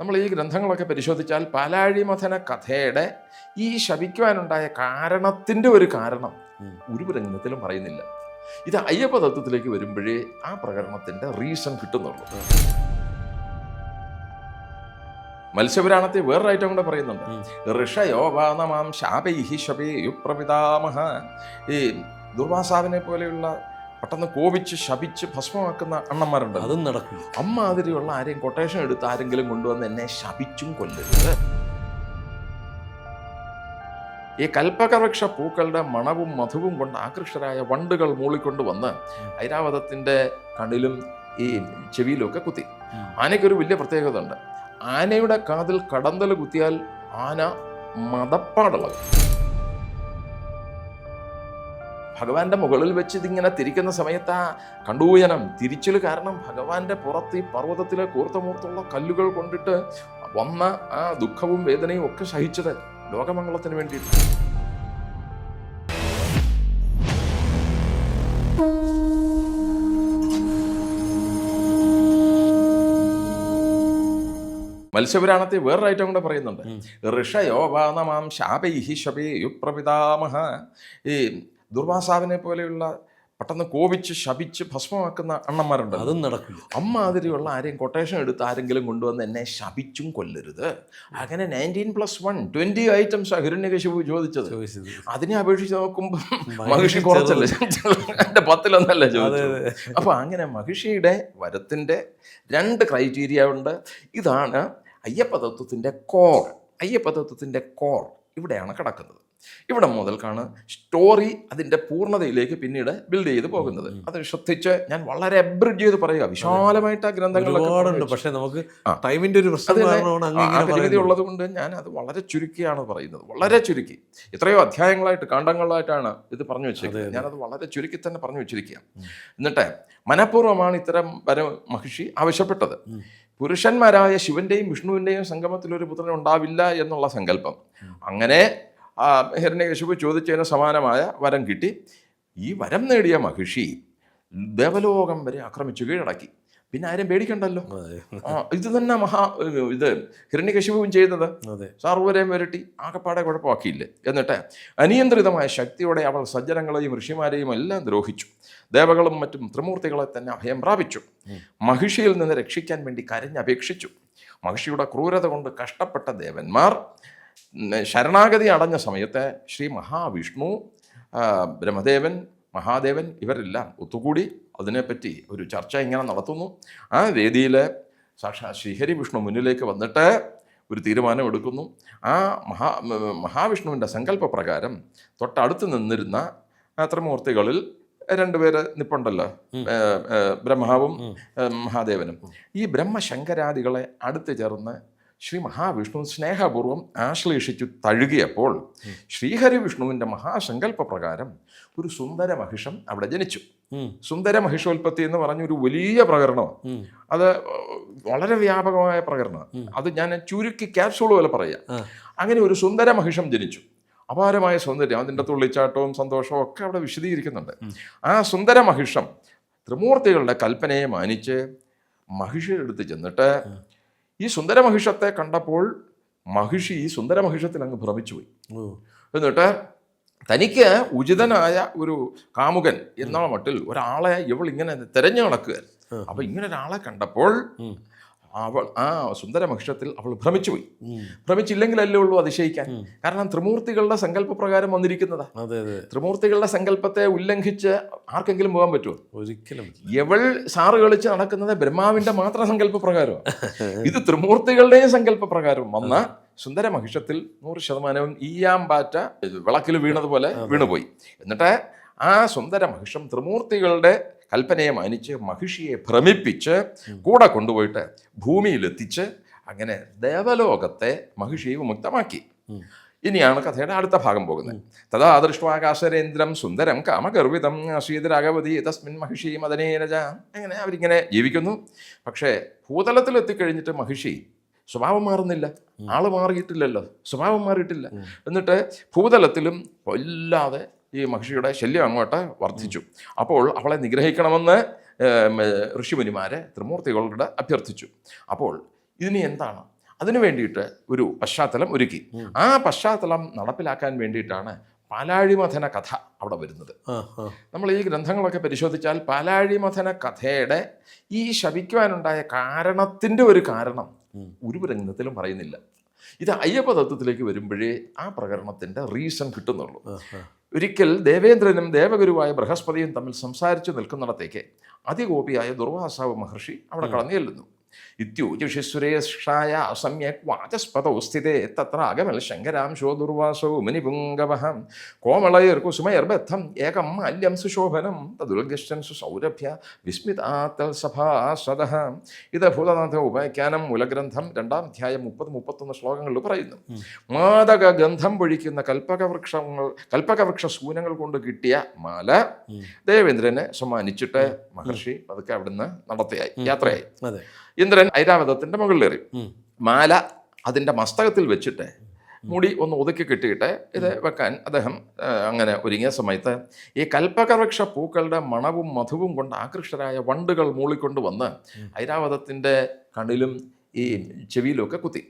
നമ്മൾ ഈ ഗ്രന്ഥങ്ങളൊക്കെ പരിശോധിച്ചാൽ പാലാഴിമഥന കഥയുടെ ഈ ശപിക്കുവാനുണ്ടായ കാരണത്തിന്റെ ഒരു കാരണം ഒരു പ്രകടനത്തിലും പറയുന്നില്ല. ഇത് അയ്യപ്പ തത്വത്തിലേക്ക് വരുമ്പോഴേ ആ പ്രകരണത്തിന്റെ റീസൺ കിട്ടുന്നുള്ളൂ. മത്സ്യപുരാണത്തെ വേറൊരു ഐറ്റം കൂടെ പറയുന്നുണ്ട്. ഋഷയോപാനമാം ശാപൈഹി ശപേ ശപേയുപ്രപിതാമഹ ഈ ദുർവാസാവിനെ പോലെയുള്ള പെട്ടെന്ന് കോപിച്ച് ശപിച്ച് ഭസ്മമാക്കുന്ന അണ്ണന്മാരുണ്ട്. അതും നടക്കും അമ്മാതിരിയുള്ള ആരെയും കൊട്ടേഷൻ എടുത്ത് ആരെങ്കിലും കൊണ്ടുവന്ന് എന്നെ ശപിച്ചും കൊല്ലരുത് ഈ കൽപ്പകവൃക്ഷ പൂക്കളുടെ മണവും മധുവും കൊണ്ട് ആകൃഷ്ടരായ വണ്ടുകൾ മൂളിക്കൊണ്ട് വന്ന് ഐരാവതത്തിന്റെ കണ്ണിലും ഈ ചെവിയിലും ഒക്കെ കുത്തി. ആനയ്ക്കൊരു വലിയ പ്രത്യേകത ഉണ്ട് ആനയുടെ കാതിൽ കടന്തൽ കുത്തിയാൽ ആന മതപ്പാടുള്ളത്. ഭഗവാന്റെ മുകളിൽ വെച്ച് ഇതിങ്ങനെ തിരിക്കുന്ന സമയത്ത് ആ കണ്ടൂയനം. തിരിച്ചിൽ കാരണം ഭഗവാന്റെ പുറത്ത് ഈ പർവതത്തിലെ കൂർത്തമൂർത്തുള്ള കല്ലുകൾ കൊണ്ടിട്ട് വന്ന ആ ദുഃഖവും വേദനയും ഒക്കെ സഹിച്ചത് ലോകമംഗളത്തിന് വേണ്ടിയിട്ട്. മത്സ്യപുരാണത്തെ വേറൊരു ഐറ്റം കൂടെ പറയുന്നുണ്ട്. ഋഷയോപാനമാം ശാപൈഹി ശപേയുപ്രപിതാമഹ ഈ ദുർവാസാവിനെ പോലെയുള്ള പെട്ടെന്ന് കോപിച്ച് ശപിച്ച് ഭസ്മമാക്കുന്ന അണ്ണന്മാരുണ്ട്. അതും നടക്കില്ല. അമ്മാതിരിയുള്ള ആരെയും കൊട്ടേഷൻ എടുത്ത് ആരെങ്കിലും കൊണ്ടുവന്ന് എന്നെ ശപിച്ചും കൊല്ലരുത്. അങ്ങനെ nineteen plus one twenty items Hiranyakashipu ചോദിച്ചത്. അതിനെ അപേക്ഷിച്ച് നോക്കുമ്പോൾ മഹിഷി കുറച്ചല്ലേ? എന്റെ പത്തിലൊന്നല്ല ചോദിച്ചത്? അപ്പം അങ്ങനെ മഹിഷിയുടെ വരത്തിന്റെ രണ്ട് ക്രൈറ്റീരിയ ഉണ്ട്. ഇതാണ് അയ്യപ്പതത്വത്തിന്റെ കോർ അയ്യപ്പതത്വത്തിന്റെ കോർ ഇവിടെയാണ് കിടക്കുന്നത്. ഇവിടെ മുതൽക്കാണ് സ്റ്റോറി അതിന്റെ പൂർണതയിലേക്ക് പിന്നീട് ബിൽഡ് ചെയ്ത് പോകുന്നത്. അത് ശ്രദ്ധിച്ച് ഞാൻ വളരെ അബ്രിഡ് ചെയ്ത് പറയുക. വിശാലമായിട്ട് ആ ഗ്രന്ഥങ്ങളൊക്കെ പക്ഷെ നമുക്ക് ടൈമിന്റെ ഒരു പരിമിതി. ഉള്ളത് കൊണ്ട് ഞാൻ അത് വളരെ ചുരുക്കിയാണ് പറയുന്നത്. വളരെ ചുരുക്കി. എത്രയോ അധ്യായങ്ങളായിട്ട് കാണ്ഡങ്ങളായിട്ടാണ് ഇത് പറഞ്ഞു വെച്ചത് ഞാനത് വളരെ ചുരുക്കി തന്നെ പറഞ്ഞു വെച്ചിരിക്കുക എന്നിട്ട് മനഃപൂർവമാണ് ഇത്തരം വര മഹിഷി ആവശ്യപ്പെട്ടത്. പുരുഷന്മാരായ ശിവന്റെയും വിഷ്ണുവിന്റെയും സംഗമത്തിൽ ഒരു പുത്രൻ ഉണ്ടാവില്ല എന്നുള്ള സങ്കല്പം. അങ്ങനെ ഹിരണ്യകശിപു ചോദിച്ചതിന് സമാനമായ വരം കിട്ടി. ഈ വരം നേടിയ മഹിഷി ദേവലോകം വരെ ആക്രമിച്ചു കീഴടക്കി. പിന്നെ ആരും പേടിക്കണ്ടല്ലോ? ഇത് തന്നെ മഹാ ഇത് ഹിരണ്യകശിപുവും ചെയ്യുന്നത് സർവരെയും വരട്ടി ആകപ്പാടെ കുഴപ്പമാക്കിയില്ലേ? എന്നിട്ട് അനിയന്ത്രിതമായ ശക്തിയോടെ അവൾ സജ്ജനങ്ങളെയും ഋഷിമാരെയും എല്ലാം ദ്രോഹിച്ചു. ദേവകളും മറ്റും ത്രിമൂർത്തികളെ തന്നെ അഭയം പ്രാപിച്ചു. മഹിഷിയിൽ നിന്ന് രക്ഷിക്കാൻ വേണ്ടി കരഞ്ഞപേക്ഷിച്ചു. മഹിഷിയുടെ ക്രൂരത കൊണ്ട് കഷ്ടപ്പെട്ട ദേവന്മാർ ശരണാഗതി അടഞ്ഞ സമയത്ത് ശ്രീ മഹാവിഷ്ണു ബ്രഹ്മദേവൻ മഹാദേവൻ ഇവരെല്ലാം ഒത്തുകൂടി അതിനെപ്പറ്റി ഒരു ചർച്ച ഇങ്ങനെ നടത്തുന്നു. ആ വേദിയിൽ സാക്ഷാ ശ്രീഹരി വിഷ്ണു മുന്നിലേക്ക് വന്നിട്ട് ഒരു തീരുമാനം എടുക്കുന്നു. ആ മഹാ മഹാവിഷ്ണുവിന്റെ സങ്കല്പപ്രകാരം തൊട്ടടുത്ത് നിന്നിരുന്ന ത്രിമൂർത്തികളിൽ രണ്ടുപേര് നിപ്പുണ്ടല്ലോ. ബ്രഹ്മാവും മഹാദേവനും. ഈ ബ്രഹ്മശങ്കരാദികളെ അടുത്ത് ചേർന്ന് ശ്രീ മഹാവിഷ്ണു സ്നേഹപൂർവം ആശ്ലേഷിച്ചു തഴുകിയപ്പോൾ ശ്രീഹരി വിഷ്ണുവിന്റെ മഹാസങ്കല്പ പ്രകാരം ഒരു സുന്ദര മഹിഷം അവിടെ ജനിച്ചു. സുന്ദര മഹിഷോൽപത്തി എന്ന് പറഞ്ഞൊരു വലിയ പ്രകരണമാണ്. അത് വളരെ വ്യാപകമായ പ്രകടനമാണ് അത് ഞാൻ ചുരുക്കി ക്യാപ്സൂൾ പോലെ പറയാം. അങ്ങനെ ഒരു സുന്ദര മഹിഷം ജനിച്ചു. അപാരമായ സൗന്ദര്യം അതിന്റെ തുള്ളിച്ചാട്ടവും സന്തോഷവും ഒക്കെ അവിടെ വിശദീകരിക്കുന്നുണ്ട്. ആ സുന്ദര മഹിഷം ത്രിമൂർത്തികളുടെ കൽപ്പനയെ മാനിച്ച് മഹിഷിയുടെ അടുത്ത് ചെന്നിട്ട് ഈ സുന്ദര മഹിഷത്തെ കണ്ടപ്പോൾ മഹിഷി ഈ സുന്ദര മഹിഷത്തിൽ അങ്ങ് ഭ്രമിച്ചുപോയി. എന്നിട്ട് തനിക്ക് ഉചിതനായ ഒരു കാമുകൻ എന്നുള്ള മട്ടിൽ ഒരാളെ ഇവൾ ഇങ്ങനെ തെരഞ്ഞു നടക്കുക അപ്പൊ ഇങ്ങനെ ഒരാളെ കണ്ടപ്പോൾ. അവൾ ആ സുന്ദര മഹിഷത്തിൽ അവൾ ഭ്രമിച്ചുപോയി. ഭ്രമിച്ചില്ലെങ്കിലല്ലേ ഉള്ളൂ അതിശയിക്കാൻ. കാരണം ത്രിമൂർത്തികളുടെ സങ്കല്പപ്രകാരം വന്നിരിക്കുന്നതാ. ത്രിമൂർത്തികളുടെ സങ്കല്പത്തെ ഉല്ലംഘിച്ച് ആർക്കെങ്കിലും പോകാൻ പറ്റുമോ? ഒരിക്കലും എവൾ സാറ് കളിച്ച് നടക്കുന്നത് ബ്രഹ്മാവിന്റെ മാത്രം സങ്കല്പപ്രകാരമാണ് ഇത് ത്രിമൂർത്തികളുടെയും സങ്കല്പപ്രകാരം. വന്ന സുന്ദര മഹിഷത്തിൽ നൂറ് ശതമാനവും ഈയാം പാറ്റ വിളക്കിൽ വീണതുപോലെ വീണുപോയി. എന്നിട്ട് ആ സുന്ദര മഹിഷം ത്രിമൂർത്തികളുടെ കൽപ്പനയെ മാനിച്ച് മഹിഷിയെ ഭ്രമിപ്പിച്ച് കൂടെ കൊണ്ടുപോയിട്ട് ഭൂമിയിലെത്തിച്ച് അങ്ങനെ ദേവലോകത്തെ മഹിഷിയെ വിമുക്തമാക്കി. ഇനിയാണ് കഥയുടെ അടുത്ത ഭാഗം പോകുന്നത്. തഥാ ദൃഷ്ടാകാശരേന്ദ്രം സുന്ദരം കാമഗർവിതം ശ്രീധരാഗവതി തസ്മിൻ മഹിഷി മദനേരജ അങ്ങനെ അവരിങ്ങനെ ജീവിക്കുന്നു. പക്ഷേ ഭൂതലത്തിൽ എത്തിക്കഴിഞ്ഞിട്ട് മഹിഷി സ്വഭാവം മാറുന്നില്ല. ആൾ മാറിയിട്ടില്ലല്ലോ. സ്വഭാവം മാറിയിട്ടില്ല. എന്നിട്ട് ഭൂതലത്തിലും വല്ലാതെ ഈ മഹിഷിയുടെ ശല്യം അങ്ങോട്ട് വർദ്ധിച്ചു. അപ്പോൾ അവളെ നിഗ്രഹിക്കണമെന്ന് ഋഷിമുനിമാരെ ത്രിമൂർത്തികളുടെ അഭ്യർത്ഥിച്ചു. അപ്പോൾ ഇതിന് എന്താണ്? അതിനു വേണ്ടിയിട്ട് ഒരു പശ്ചാത്തലം ഒരുക്കി. ആ പശ്ചാത്തലം നടപ്പിലാക്കാൻ വേണ്ടിയിട്ടാണ് പാലാഴിമഥന കഥ അവിടെ വരുന്നത്. നമ്മൾ ഈ ഗ്രന്ഥങ്ങളൊക്കെ പരിശോധിച്ചാൽ പാലാഴിമഥന കഥയുടെ ഈ ശപിക്കുവാനുണ്ടായ കാരണത്തിന്റെ ഒരു കാരണം ഒരു ഗ്രന്ഥത്തിലും പറയുന്നില്ല. ഇത് അയ്യപ്പ തത്വത്തിലേക്ക് വരുമ്പോഴേ ആ പ്രകരണത്തിന്റെ റീസൺ കിട്ടുന്നുള്ളൂ. ഒരിക്കൽ ദേവേന്ദ്രനും ദേവഗുരുവായ ബൃഹസ്പതിയും തമ്മിൽ സംസാരിച്ചു നിൽക്കുന്നിടത്തേക്ക് അതികോപിയായ ദുർവാസാവ് മഹർഷി അവിടെ കടന്നു ചെല്ലുന്നു. ഇത്യൂജുഷിസുരേഷായ അസമ്യക് വാചസ്പതോ സ്ഥിതേ തത്ര അകമൽ ശങ്കരാംശോ ദുർവാസോ മുനിപുങ്കവഃ കോമളൈർ കുസുമൈർബദ്ധം ഏകം മാല്യം സുശോഭനം. തദുൽഗശ്ചൻ സുസൗരഭ്യ വിസ്മിതാത്തൽ സഭാസ്വത ഇത് ഭൂതനാഥ ഉപാഖ്യാനം മൂലഗ്രന്ഥം രണ്ടാം അധ്യായം മുപ്പത് മുപ്പത്തൊന്ന് ശ്ലോകങ്ങളിൽ പറയുന്നു. മാതക ഗന്ധം പൊഴിക്കുന്ന കൽപ്പകവൃക്ഷങ്ങൾ കൽപ്പകവൃക്ഷ ശൂനങ്ങൾ കൊണ്ട് കിട്ടിയ മാല ദേവേന്ദ്രനെ സമ്മാനിച്ചിട്ട് മഹർഷി പതുക്കെ അവിടുന്ന് നടത്തിയായി യാത്രയായി. അതെ. ഇന്ദ്രൻ ഐരാവതത്തിന്റെ മുകളിലേറി. മാല അതിന്റെ മസ്തകത്തിൽ വെച്ചിട്ട് മുടി ഒന്ന് ഒതുക്കി കിട്ടിയിട്ട് ഇത് വെക്കാൻ അദ്ദേഹം അങ്ങനെ ഒരുങ്ങിയ സമയത്ത് ഈ കൽപ്പകവൃക്ഷ പൂക്കളുടെ മണവും മധുവും കൊണ്ട് ആകൃഷ്ടരായ വണ്ടുകൾ മൂളിക്കൊണ്ട് വന്ന് ഐരാവതത്തിന്റെ കണ്ണിലും ഈ ചെവിയിലുമൊക്കെ കുത്തി.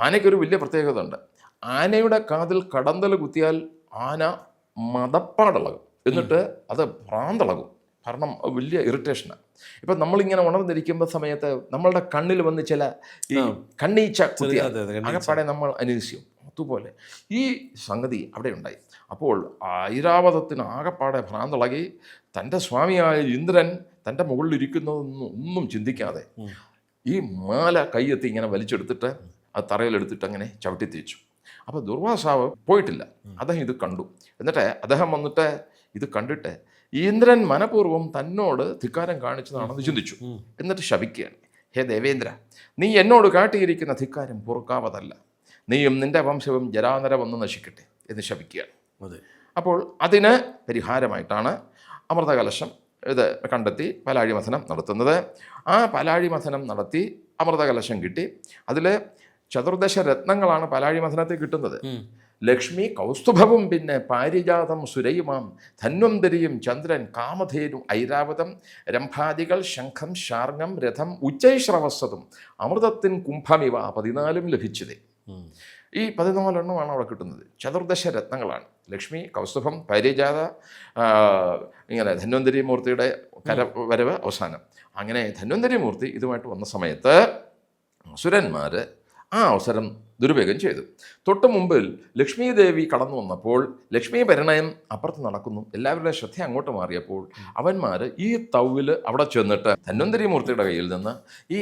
ആനയ്ക്കൊരു വലിയ പ്രത്യേകത ഉണ്ട് ആനയുടെ കാതിൽ കടന്തൽ കുത്തിയാൽ ആന മതപ്പാടിളകും. എന്നിട്ട് അത് ഭ്രാന്തളകും. കാരണം വലിയ ഇറിറ്റേഷനാണ് ഇപ്പം നമ്മളിങ്ങനെ ഉണർന്നിരിക്കുമ്പോൾ സമയത്ത് നമ്മളുടെ കണ്ണിൽ വന്ന് ചില ഈ കണ്ണീച്ച അകപ്പാടെ നമ്മൾ അനുസരിക്കും അതുപോലെ ഈ സംഗതി അവിടെ ഉണ്ടായി. അപ്പോൾ ഐരാവതത്തിന് ആകപ്പാടെ ഭ്രാന്തളകി തന്റെ സ്വാമിയായ ഇന്ദ്രൻ തന്റെ മുകളിലിരിക്കുന്നതൊന്നും ഒന്നും ചിന്തിക്കാതെ ഈ മാല കൈയെത്തി ഇങ്ങനെ വലിച്ചെടുത്തിട്ട് അത് തറയിലെടുത്തിട്ട് അങ്ങനെ ചവിട്ടി തിരിച്ചു അപ്പോൾ ദുർവാസാവ് പോയിട്ടില്ല. അദ്ദേഹം ഇത് കണ്ടു. എന്നിട്ട് അദ്ദേഹം വന്നിട്ട് ഇത് കണ്ടിട്ട് ഇന്ദ്രൻ മനപൂർവം തന്നോട് ധിക്കാരം കാണിച്ചതാണെന്ന് ചിന്തിച്ചു. എന്നിട്ട് ശപിക്കുകയാണ്. ഹേ ദേവേന്ദ്ര നീ എന്നോട് കാട്ടിയിരിക്കുന്ന ധിക്കാരം പൊറുക്കാവതല്ല. നീയും നിന്റെ വംശവും ജരാനരമൊന്ന് നശിക്കട്ടെ എന്ന് ശപിക്കുകയാണ്. അപ്പോൾ അതിന് പരിഹാരമായിട്ടാണ് അമൃതകലശം ഇത് കണ്ടെത്തി പലാഴിമഥനം നടത്തുന്നത്. ആ പലാഴിമഥനം നടത്തി അമൃതകലശം കിട്ടി. അതിൽ ചതുർദശ രത്നങ്ങളാണ് പലാഴിമഥനത്തിൽ കിട്ടുന്നത്. ലക്ഷ്മി കൗസ്തുഭവും പിന്നെ പാരിജാതം സുരയുമാം. ധന്വന്തരിയും ചന്ദ്രൻ കാമധേനു ഐരാവതം. രംഭാദികൾ ശംഖം ശാർങ്ങം രഥം ഉച്ചൈശ്രവസ്വതും അമൃതത്തിൻ കുംഭമിവ പതിനാലും ലഭിച്ചത്. ഈ പതിനാലെണ്ണമാണ് അവിടെ കിട്ടുന്നത്. ചതുർദശ രത്നങ്ങളാണ്. ലക്ഷ്മി കൗസ്തുഭം പരിജാത ഇങ്ങനെ ധന്വന്തരി മൂർത്തിയുടെ കര വരവ് അവസാനം. അങ്ങനെ ധന്വന്തരി മൂർത്തി ഇതുമായിട്ട് വന്ന സമയത്ത് അസുരന്മാർ ആ അവസരം ദുരുപയോഗം ചെയ്തു. തൊട്ട് മുമ്പിൽ ലക്ഷ്മി ദേവി കടന്നു വന്നപ്പോൾ ലക്ഷ്മി പരിണയം അപ്പുറത്ത് നടക്കുന്നു. എല്ലാവരുടെയും ശ്രദ്ധ അങ്ങോട്ട് മാറിയപ്പോൾ അവന്മാർ ഈ തൗവിൽ അവിടെ ചെന്നിട്ട് ധന്വന്തരി മൂർത്തിയുടെ കയ്യിൽ നിന്ന് ഈ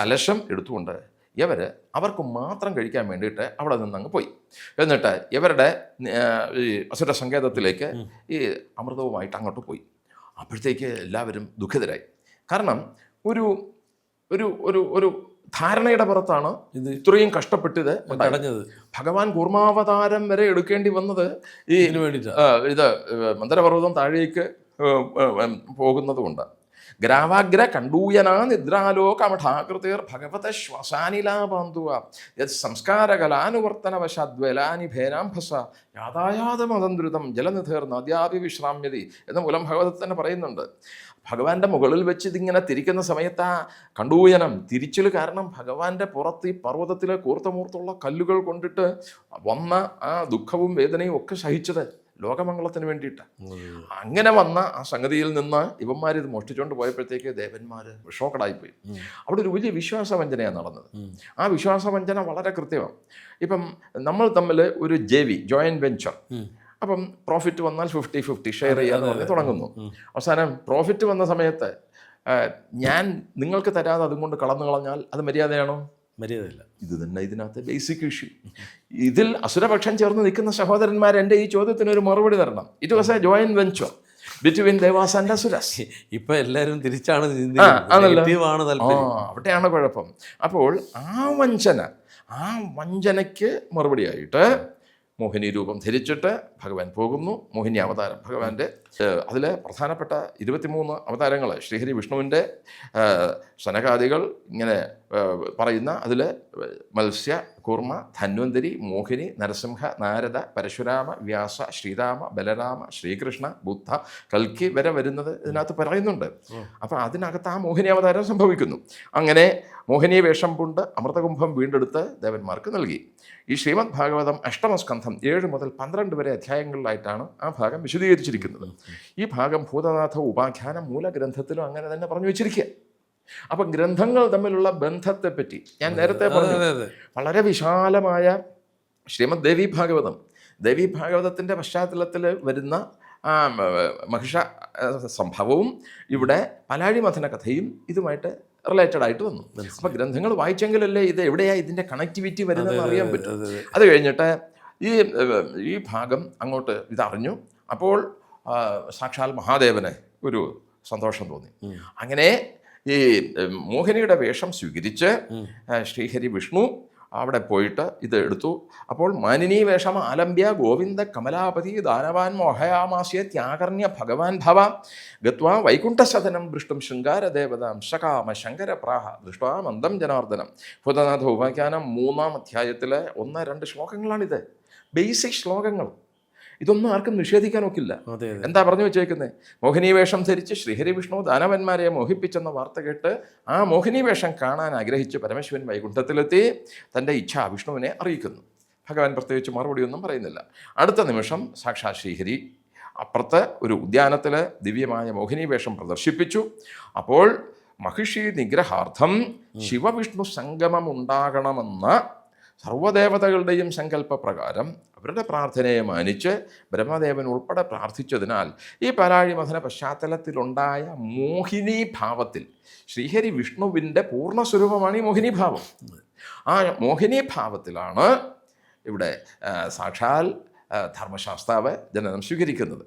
കലശം. എടുത്തുകൊണ്ട് ഇവർ അവർക്ക് മാത്രം കഴിക്കാൻ വേണ്ടിയിട്ട് അവിടെ നിന്ന് അങ്ങ് പോയി. എന്നിട്ട് ഇവരുടെ ഈ അസുര സങ്കേതത്തിലേക്ക് ഈ അമൃതവുമായിട്ട് അങ്ങോട്ട് പോയി. അപ്പോഴത്തേക്ക് എല്ലാവരും ദുഃഖിതരായി. കാരണം ഒരു ഒരു ഒരു ഒരു ധാരണയുടെ പുറത്താണ് ഇത് ഇത്രയും കഷ്ടപ്പെട്ട് ഇത് തടഞ്ഞത്. ഭഗവാൻ കൂർമാവതാരം വരെ എടുക്കേണ്ടി വന്നത് ഈ ഇതിനു വേണ്ടിയിട്ടാ ആ, ഇത് മന്ദരപർവതം താഴേക്ക് പോകുന്നതുകൊണ്ട് ഗ്രാവാഗ്ര കണ്ടൂയനാ നിദ്രാലോകമഠാകൃതിർ ഭഗവത ശ്വസാനിലാപാന്തുവ യത് സംസ്കാരകലാനുവർത്തനവശാദ്വലാനി ഭേനാംഭസ യാതായാതമതന്ത്രിതം ജലനിധേർ നദ്യാപി വിശ്രാമ്യതി എന്ന് മൂലം ഭഗവത് തന്നെ പറയുന്നുണ്ട്. ഭഗവാന്റെ മുകളിൽ വെച്ച് ഇതിങ്ങനെ തിരിക്കുന്ന സമയത്ത് ആ കണ്ടൂയനം തിരിച്ചിൽ കാരണം ഭഗവാന്റെ പുറത്ത് ഈ പർവതത്തിലെ കൂർത്തമൂർത്തുള്ള കല്ലുകൾ കൊണ്ടിട്ട് വന്ന ആ ദുഃഖവും വേദനയും ഒക്കെ സഹിച്ചത്. ലോകമംഗളത്തിന് വേണ്ടിയിട്ട്. അങ്ങനെ വന്ന ആ സംഗതിയിൽ നിന്ന് ഇവന്മാർ ഇത് മോഷ്ടിച്ചുകൊണ്ട് പോയപ്പോഴത്തേക്ക് ദേവന്മാർ ഷോക്കഡായിപ്പോയി അവിടെ ഒരു വലിയ വിശ്വാസവഞ്ചനയാണ് നടന്നത്. ആ വിശ്വാസവഞ്ചന വളരെ കൃത്യമാണ് ഇപ്പം നമ്മൾ തമ്മിൽ ഒരു ജെ വി ജോയിന്റ് വെഞ്ചർ അപ്പം പ്രോഫിറ്റ് വന്നാൽ ഫിഫ്റ്റി ഫിഫ്റ്റി ഷെയർ ചെയ്യാന്ന് പറഞ്ഞ് തുടങ്ങുന്നു. അവസാനം പ്രോഫിറ്റ് വന്ന സമയത്ത് ഞാൻ നിങ്ങൾക്ക് തരാതെ അതും കൊണ്ട് കളന്നു കളഞ്ഞാൽ അത് മര്യാദയാണോ? മര്യാദയില്ല. ഇത് തന്നെ ഇതിനകത്ത് ബേസിക് ഇഷ്യൂ ഇതിൽ അസുരപക്ഷം ചേർന്ന് നിൽക്കുന്ന സഹോദരന്മാർ എന്റെ ഈ ചോദ്യത്തിന് ഒരു മറുപടി തരണം. It was a join venture between Devas and Asuras ഇപ്പൊ എല്ലാവരും തിരിച്ചാണ് അവിടെയാണ് കുഴപ്പം. അപ്പോൾ ആ വഞ്ചന ആ വഞ്ചനയ്ക്ക് മറുപടിയായിട്ട് മോഹിനി രൂപം ധരിച്ചിട്ട് ഭഗവാൻ പോകുന്നു. മോഹിനി അവതാരം. ഭഗവാന്റെ അതിൽ പ്രധാനപ്പെട്ട ഇരുപത്തിമൂന്ന് അവതാരങ്ങൾ ശ്രീഹരി വിഷ്ണുവിന്റെ സനകാദികൾ ഇങ്ങനെ പറയുന്ന അതിൽ മത്സ്യ കൂർമ്മ ധന്വന്തരി മോഹിനി നരസിംഹ നാരദ പരശുരാമ വ്യാസ ശ്രീരാമ ബലരാമ ശ്രീകൃഷ്ണ ബുദ്ധ കൽക്കി വരെ വരുന്നത് ഇതിനകത്ത് പറയുന്നുണ്ട്. അപ്പോൾ അതിനകത്ത് ആ മോഹിനി അവതാരം സംഭവിക്കുന്നു. അങ്ങനെ മോഹിനി വേഷം പൂണ്ട് അമൃതകുംഭം വീണ്ടെടുത്ത് ദേവന്മാർക്ക് നൽകി. ഈ ശ്രീമദ് ഭാഗവതം അഷ്ടമസ്കന്ധം ഏഴ് മുതൽ പന്ത്രണ്ട് വരെ അധ്യായങ്ങളിലായിട്ടാണ് ആ ഭാഗം വിശദീകരിച്ചിരിക്കുന്നത്. ഈ ഭാഗം ഭൂതനാഥ ഉപാഖ്യാന മൂലഗ്രന്ഥത്തിലും അങ്ങനെ തന്നെ പറഞ്ഞു വെച്ചിരിക്കുക. അപ്പം ഗ്രന്ഥങ്ങൾ തമ്മിലുള്ള ബന്ധത്തെ പറ്റി ഞാൻ നേരത്തെ പറഞ്ഞു. വളരെ വിശാലമായ ശ്രീമദ് ദേവി ഭാഗവതം. ദേവി ഭാഗവതത്തിന്റെ പശ്ചാത്തലത്തിൽ വരുന്ന മഹിഷ സംഭവവും ഇവിടെ പലാഴി മഥന കഥയും ഇതുമായിട്ട് റിലേറ്റഡ് ആയിട്ട് വന്നു. അപ്പോൾ ഗ്രന്ഥങ്ങൾ വായിച്ചെങ്കിലല്ലേ ഇത് എവിടെയാ ഇതിന്റെ കണക്ടിവിറ്റി വരുന്നതെന്ന് അറിയാൻ പറ്റും. അത് കഴിഞ്ഞിട്ട് ഈ ഈ ഭാഗം അങ്ങോട്ട് ഇതറിഞ്ഞു. അപ്പോൾ സാക്ഷാൽ മഹാദേവന് ഒരു സന്തോഷം തോന്നി. അങ്ങനെ ഈ മോഹിനിയുടെ വേഷം സ്വീകരിച്ച് ശ്രീഹരി വിഷ്ണു അവിടെ പോയിട്ട് ഇത് എടുത്തു. അപ്പോൾ മാനിനി വേഷം ആലംബ്യ ഗോവിന്ദ കമലാപതി ദാനവാൻ മോഹയാമാസ്യ ത്യാകർണ്യ ഭഗവാൻ ഭവ ഗത്വാ വൈകുണ്ഠസദനം ദൃഷ്ടും ശൃംഗാരദേവതാം ശകാമ ശങ്കരപ്രാഹ പ്രാഹ ദൃഷ്ട്വാ മന്ദം ജനാർദ്ദനം. ഭൂതനാഥ ഉപാഖ്യാനം മൂന്നാം അധ്യായത്തിലെ ഒന്ന് രണ്ട് ശ്ലോകങ്ങളാണിത്. ബേസിക് ശ്ലോകങ്ങൾ. ഇതൊന്നും ആർക്കും നിഷേധിക്കാൻ ഒക്കില്ല എന്താ പറഞ്ഞു വെച്ചേക്കുന്നത് മോഹിനി വേഷം ധരിച്ച് ശ്രീഹരി വിഷ്ണു ദാനവന്മാരെ മോഹിപ്പിച്ചെന്ന വാർത്ത കേട്ട് ആ മോഹിനി വേഷം കാണാൻ ആഗ്രഹിച്ച് പരമശിവൻ വൈകുണ്ഠത്തിലെത്തി തന്റെ ഇച്ഛ വിഷ്ണുവിനെ അറിയിക്കുന്നു. ഭഗവാൻ പ്രത്യേകിച്ച് മറുപടിയൊന്നും പറയുന്നില്ല. അടുത്ത നിമിഷം സാക്ഷാത് ശ്രീഹരി അപ്പുറത്ത് ഒരു ഉദ്യാനത്തിൽ ദിവ്യമായ മോഹിനി വേഷം പ്രദർശിപ്പിച്ചു. അപ്പോൾ മഹിഷി നിഗ്രഹാർത്ഥം ശിവവിഷ്ണു സംഗമം ഉണ്ടാകണമെന്ന സർവദേവതകളുടെയും സങ്കല്പപ്രകാരം അവരുടെ പ്രാർത്ഥനയെ മാനിച്ച് ബ്രഹ്മദേവൻ ഉൾപ്പെടെ പ്രാർത്ഥിച്ചതിനാൽ ഈ പരാഴിമഥന പശ്ചാത്തലത്തിലുണ്ടായ മോഹിനി ഭാവത്തിൽ ശ്രീഹരി വിഷ്ണുവിന്റെ പൂർണ സ്വരൂപമാണ് ഈ മോഹിനി ഭാവം. ആ മോഹിനി ഭാവത്തിലാണ് ഇവിടെ സാക്ഷാൽ ധർമ്മശാസ്താവ് ജനനം സ്വീകരിക്കുന്നത്.